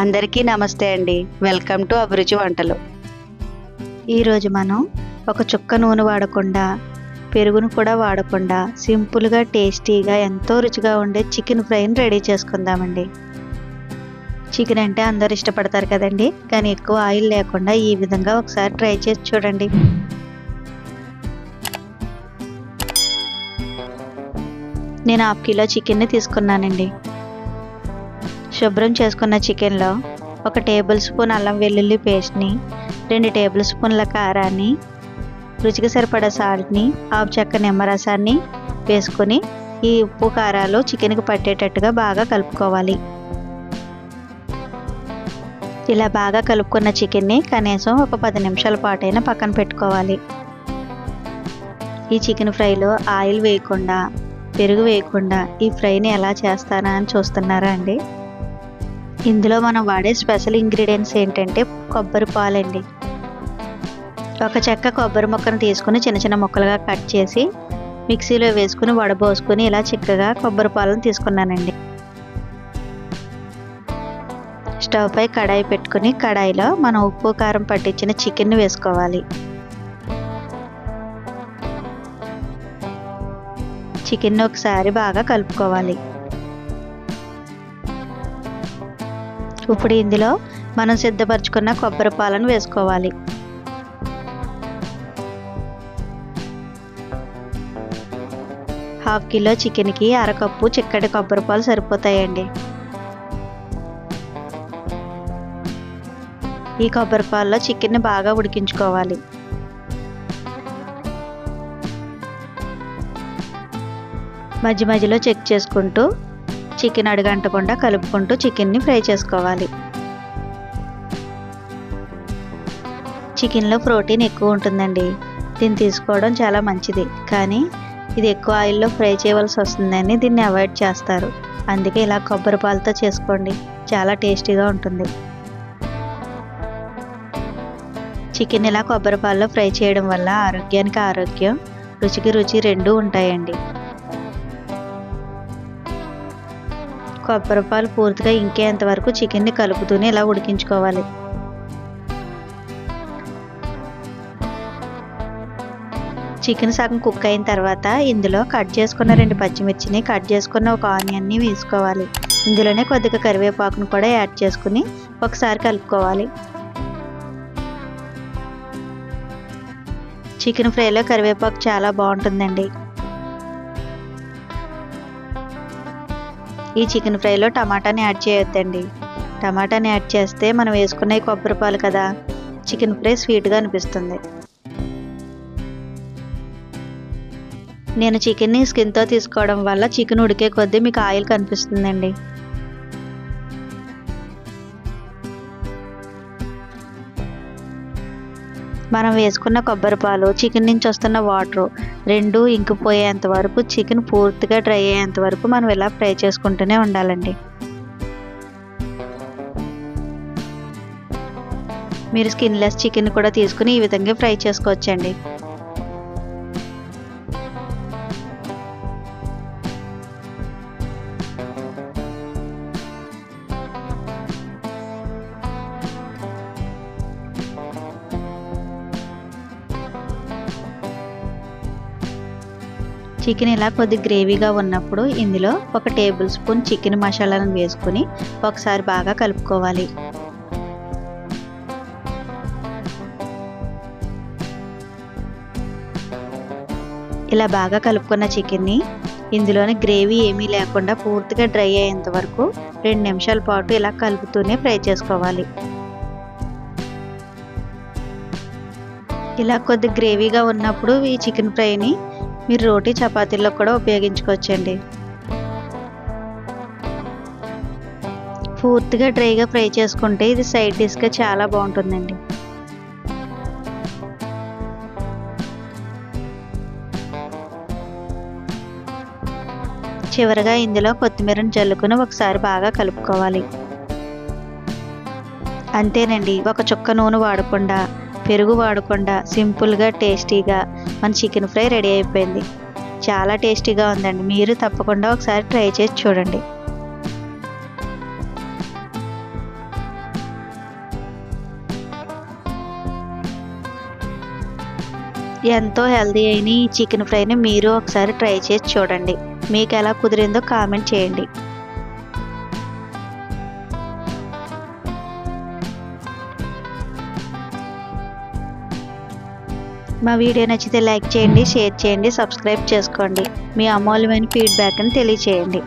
అందరికీ నమస్తే అండి. వెల్కమ్ టు అభిరుచి వంటలు. ఈరోజు మనం ఒక చుక్క నూనె వాడకుండా పెరుగును కూడా వాడకుండా సింపుల్గా టేస్టీగా ఎంతో రుచిగా ఉండే చికెన్ ఫ్రైని రెడీ చేసుకుందామండి. చికెన్ అంటే అందరు ఇష్టపడతారు కదండి. కానీ ఎక్కువ ఆయిల్ లేకుండా ఈ విధంగా ఒకసారి ట్రై చేసి చూడండి. నేను హాఫ్ కిలో చికెన్ని తీసుకున్నానండి. శుభ్రం చేసుకున్న చికెన్లో ఒక టేబుల్ స్పూన్ అల్లం వెల్లుల్లి పేస్ట్ని రెండు టేబుల్ స్పూన్ల కారాన్ని రుచికి సరిపడా సాల్ట్ని హాఫ్ చెక్క నిమ్మరసాన్ని వేసుకొని ఈ ఉప్పు కారాలు చికెన్కి పట్టేటట్టుగా బాగా కలుపుకోవాలి. ఇలా బాగా కలుపుకున్న చికెన్ని కనీసం ఒక పది నిమిషాల పాటైనా పక్కన పెట్టుకోవాలి. ఈ చికెన్ ఫ్రైలో ఆయిల్ వేయకుండా పెరుగు వేయకుండా ఈ ఫ్రైని ఎలా చేస్తానా అని చూస్తున్నారా అండి? ఇందులో మనం వాడే స్పెషల్ ఇంగ్రీడియంట్స్ ఏంటంటే కొబ్బరి పాలండి. ఒక చెక్క కొబ్బరి ముక్కను తీసుకుని చిన్న చిన్న ముక్కలుగా కట్ చేసి మిక్సీలో వేసుకుని వడబోసుకుని ఇలా చిక్కగా కొబ్బరి పాలను తీసుకున్నానండి. స్టవ్ పై కడాయి పెట్టుకుని కడాయిలో మనం ఉప్పు కారం పట్టించిన చికెన్ వేసుకోవాలి. చికెన్ ఒకసారి బాగా కలుపుకోవాలి. ఇప్పుడు ఇందులో మనం సిద్ధపరచుకున్న కొబ్బరి పాలను వేసుకోవాలి. హాఫ్ కిలో చికెన్కి అరకప్పు చిక్కటి కొబ్బరి పాలు సరిపోతాయండి. ఈ కొబ్బరి పాలలో చికెన్ని బాగా ఉడికించుకోవాలి. మధ్య మధ్యలో చెక్ చేసుకుంటూ చికెన్ అడుగంటకుండా కలుపుకుంటూ చికెన్ని ఫ్రై చేసుకోవాలి. చికెన్లో ప్రోటీన్ ఎక్కువ ఉంటుందండి. దీన్ని తీసుకోవడం చాలా మంచిది. కానీ ఇది ఎక్కువ ఆయిల్లో ఫ్రై చేయవలసి వస్తుందని దీన్ని అవాయిడ్ చేస్తారు. అందుకే ఇలా కొబ్బరి పాలతో చేసుకోండి. చాలా టేస్టీగా ఉంటుంది. చికెన్ ఇలా కొబ్బరి పాలలో ఫ్రై చేయడం వల్ల ఆరోగ్యానికి ఆరోగ్యం రుచికి రుచి రెండూ ఉంటాయండి. కొబ్బరిపాలు పూర్తిగా ఇంకేంత వరకు చికెన్ని కలుపుతూనే ఇలా ఉడికించుకోవాలి. చికెన్ సగం కుక్ అయిన తర్వాత ఇందులో కట్ చేసుకున్న రెండు పచ్చిమిర్చిని కట్ చేసుకున్న ఒక ఆనియన్ని వేసుకోవాలి. ఇందులోనే కొద్దిగా కరివేపాకును కూడా యాడ్ చేసుకుని ఒకసారి కలుపుకోవాలి. చికెన్ ఫ్రైలో కరివేపాకు చాలా బాగుంటుందండి. ఈ చికెన్ ఫ్రైలో టమాటాని యాడ్ చేయొద్దండి. టమాటాని యాడ్ చేస్తే మనం వేసుకునే కొబ్బరి పాలు కదా చికెన్ ఫ్రై స్వీట్గా అనిపిస్తుంది. నేను చికెన్ని స్కిన్తో తీసుకోవడం వల్ల చికెన్ ఉడికే కొద్దీ మీకు ఆయిల్ కనిపిస్తుందండి. మనం వేసుకున్న కొబ్బరి పాలు చికెన్ నుంచి వస్తున్న వాటరు రెండు ఇంకిపోయేంత వరకు చికెన్ పూర్తిగా డ్రై అయ్యేంత వరకు మనం ఇలా ఫ్రై చేసుకుంటూనే ఉండాలండి. మీరు స్కిన్లెస్ చికెన్ కూడా తీసుకుని ఈ విధంగా ఫ్రై చేసుకోవచ్చండి. చికెన్ ఇలా కొద్ది గ్రేవీగా ఉన్నప్పుడు ఇందులో ఒక టేబుల్ స్పూన్ చికెన్ మసాలాను వేసుకుని ఒకసారి బాగా కలుపుకోవాలి. ఇలా బాగా కలుపుకున్న చికెన్ని ఇందులోని గ్రేవీ ఏమీ లేకుండా పూర్తిగా డ్రై అయ్యేంత వరకు రెండు నిమిషాల పాటు ఇలా కలుపుతూనే ఫ్రై చేసుకోవాలి. ఇలా కొద్ది గ్రేవీగా ఉన్నప్పుడు ఈ చికెన్ ఫ్రైని మీరు రోటీ చపాతీల్లో కూడా ఉపయోగించుకోవచ్చండి. పూర్తిగా డ్రైగా ఫ్రై చేసుకుంటే ఇది సైడ్ డిష్గా చాలా బాగుంటుందండి. చివరగా ఇందులో కొత్తిమీరను జల్లుకుని ఒకసారి బాగా కలుపుకోవాలి. అంతేనండి ఒక చుక్క నూనె వాడకుండా. పెరుగు వాడకుండా సింపుల్గా టేస్టీగా మన చికెన్ ఫ్రై రెడీ అయిపోయింది. చాలా టేస్టీగా ఉందండి. మీరు తప్పకుండా ఒకసారి ట్రై చేసి చూడండి. ఎంతో హెల్దీ అయిన ఈ చికెన్ ఫ్రైని మీరు ఒకసారి ట్రై చేసి చూడండి. మీకు ఎలా కుదిరిందో కామెంట్ చేయండి. మా వీడియో నచ్చితే లైక్ చేయండి షేర్ చేయండి సబ్స్క్రైబ్ చేసుకోండి. మీ అమూల్యమైన ఫీడ్బ్యాక్ని తెలియచేయండి.